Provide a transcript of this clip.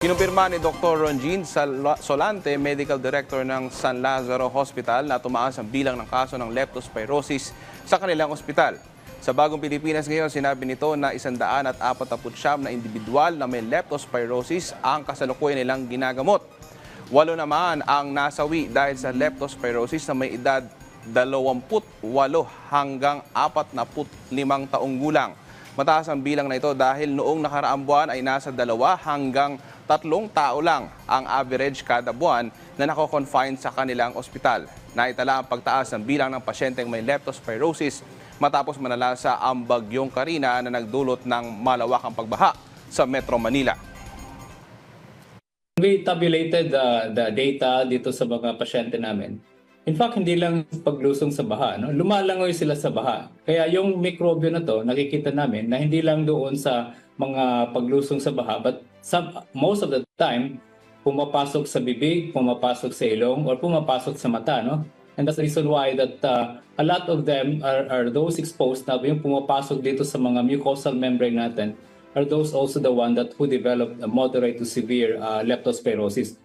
Kinumpirma ni Dr. Ronjin Solante, Medical Director ng San Lazaro Hospital na tumaas ang bilang ng kaso ng leptospirosis sa kanilang ospital. Sa bagong Pilipinas ngayon, sinabi nito na 149 na individual na may leptospirosis ang kasalukuyan nilang ginagamot. Walo naman ang nasawi dahil sa leptospirosis na may edad 28 hanggang 45 taong gulang. Mataas ang bilang na ito dahil noong nakaraang buwan ay nasa dalawa hanggang tatlong tao lang ang average kada buwan na nako-confine sa kanilang ospital. Naitala ang pagtaas ng bilang ng pasyenteng may leptospirosis matapos manalasa ang bagyong Karina na nagdulot ng malawakang pagbaha sa Metro Manila. We tabulated the, the data dito sa mga pasyente namin. In fact, hindi lang paglusong sa baha. No? Lumalangoy sila sa baha. Kaya yung mikrobyo na to, nakikita namin na hindi lang doon sa mga paglusong sa baha, but some, most of the time, pumapasok sa bibig, pumapasok sa ilong, or pumapasok sa mata. No? And that's the reason why that uh, a lot of them are, are those exposed na yung pumapasok dito sa mga mucosal membrane natin are those also the one that who developed a moderate to severe uh, leptospirosis.